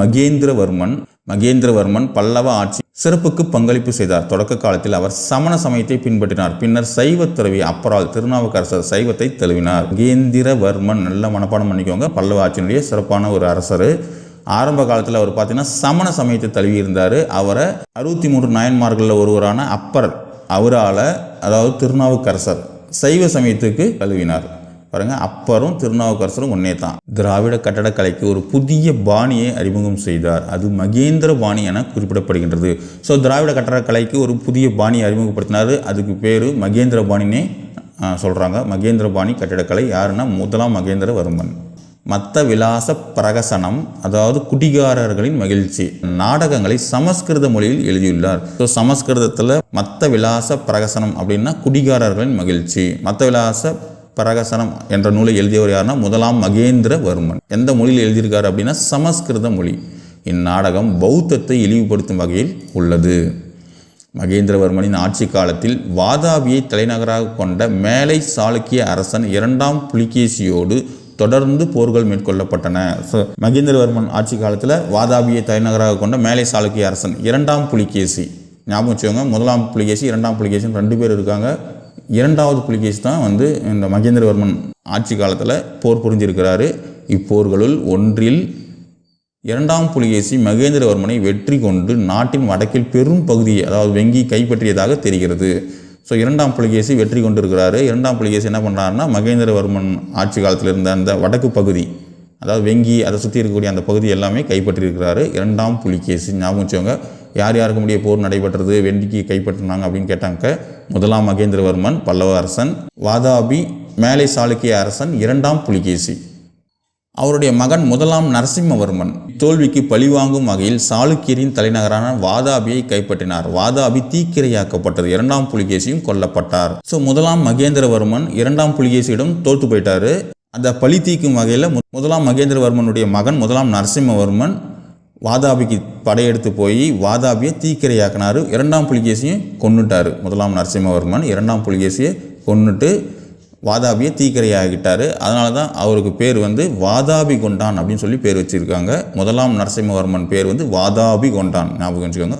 மகேந்திரவர்மன் மகேந்திரவர்மன் பல்லவ ஆட்சி சிறப்புக்கு பங்களிப்பு செய்தார். தொடக்க காலத்தில் அவர் சமண சமயத்தை பின்பற்றினார். பின்னர் சைவ துறவி அப்பரால் திருநாவுக்கரசர் சைவத்தை தழுவினார். மகேந்திரவர்மன் நல்ல மனப்பாடம் பண்ணிக்கோங்க. பல்லவ ஆட்சியினுடைய சிறப்பான ஒரு அரசர். ஆரம்ப காலத்தில் அவர் பார்த்தீங்கன்னா சமண சமயத்தை தழுவி இருந்தார் அவரை அறுபத்தி மூன்று நாயன்மார்களில் ஒருவரான அப்பர் அவரால் அதாவது திருநாவுக்கரசர் சைவ சமயத்துக்கு தழுவினார். பாருங்கள் அப்பரும் திருநாவுக்கரசரும் ஒன்னே தான். திராவிட கட்டடக்கலைக்கு ஒரு புதிய பாணியை அறிமுகம் செய்தார். அது மகேந்திர பாணி என குறிப்பிடப்படுகின்றது. ஸோ திராவிட கட்டடக்கலைக்கு ஒரு புதிய பாணியை அறிமுகப்படுத்தினார். அதுக்கு பேர் மகேந்திர பாணினே சொல்கிறாங்க மகேந்திர பாணி கட்டடக்கலை யாருன்னா முதலாம் மகேந்திரவர்மன். மத்த விலாச பிரகசனம் அதாவது குடிகாரர்களின் மகிழ்ச்சி நாடகங்களை சமஸ்கிருத மொழியில் எழுதியுள்ளார். ஸோ சமஸ்கிருதத்தில் மத்த விலாச பிரகசனம் அப்படின்னா குடிகாரர்களின் மகிழ்ச்சி மத்த விலாச பரகசனம் என்ற நூலை எழுதியவர் யாருன்னா முதலாம் மகேந்திரவர்மன் எந்த மொழியில் எழுதியிருக்காரு அப்படின்னா சமஸ்கிருத மொழி. இந்நாடகம் பௌத்தத்தை இழிவுபடுத்தும் வகையில் உள்ளது. மகேந்திரவர்மனின் ஆட்சி காலத்தில் வாதாபியை தலைநகராக கொண்ட மேலை சாளுக்கிய அரசன் இரண்டாம் புலிகேசியோடு தொடர்ந்து போர்கள் மேற்கொள்ளப்பட்டன. ஸோ மகேந்திரவர்மன் ஆட்சி காலத்தில் வாதாபியை தலைநகராக கொண்ட மேலை சாளுக்கிய அரசன் இரண்டாம் புலிகேசி. ஞாபகம் வச்சுக்கோங்க முதலாம் புலிகேசி இரண்டாம் புலிகேசின்னு ரெண்டு பேர் இருக்காங்க. இரண்டாவது புலிகேசி தான் வந்து இந்த மகேந்திரவர்மன் ஆட்சி காலத்தில் போர் புரிஞ்சிருக்கிறாரு. இப்போர்களுள் ஒன்றில் இரண்டாம் புலிகேசி மகேந்திரவர்மனை வெற்றி கொண்டு நாட்டின் வடக்கில் பெரும் பகுதியை அதாவது வெங்கி கைப்பற்றியதாக தெரிகிறது. ஸோ இரண்டாம் புலிகேசி வெற்றி கொண்டிருக்கிறாரு. இரண்டாம் புலிகேசி என்ன பண்ணுறாருன்னா மகேந்திரவர்மன் ஆட்சி காலத்தில் இருந்த அந்த வடக்கு பகுதி அதாவது வெங்கி அதை சுற்றி இருக்கக்கூடிய அந்த பகுதி எல்லாமே கைப்பற்றியிருக்கிறாரு. இரண்டாம் புலிகேசி ஞாபகம் வச்சவங்க யார் யாருக்கு முடிய போர் நடைபெற்றது வெண்டிக்கு கைப்பற்றினாங்க அப்படின்னு கேட்டாங்க. முதலாம் மகேந்திரவர்மன் பல்லவ அரசன் வாதாபி மேலை சாளுக்கிய அரசன் இரண்டாம் புலிகேசி. அவருடைய மகன் முதலாம் நரசிம்மவர்மன். தோல்விக்கு பழிவாங்கும் வகையில் சாளுக்கியரின் தலைநகரான வாதாபியை கைப்பற்றினார். வாதாபி தீக்கிரையாக்கப்பட்டது. இரண்டாம் புலிகேசியும் கொல்லப்பட்டார். ஸோ முதலாம் மகேந்திரவர்மன் இரண்டாம் புலிகேசியிடம் தோற்று போயிட்டாரு. அந்த பழி தீக்கும் வகையில் மு- முதலாம் மகேந்திரவர்மனுடைய மகன் முதலாம் நரசிம்மவர்மன் வாதாபிக்கு படையெடுத்து போய் வாதாபியை தீக்கிரையாக்கினார். இரண்டாம் புலிகேசியும் கொண்டுட்டார் முதலாம் நரசிம்மவர்மன் இரண்டாம் புலிகேசியை கொன்னுட்டு வாதாபியை தீக்கிரையாகிட்டார் அதனால தான் அவருக்கு பேர் வந்து வாதாபி கொண்டான் அப்படின்னு சொல்லி பேர் வச்சுருக்காங்க. முதலாம் நரசிம்மவர்மன் பேர் வந்து வாதாபி கொண்டான். ஞாபகம் வச்சுக்கோங்க.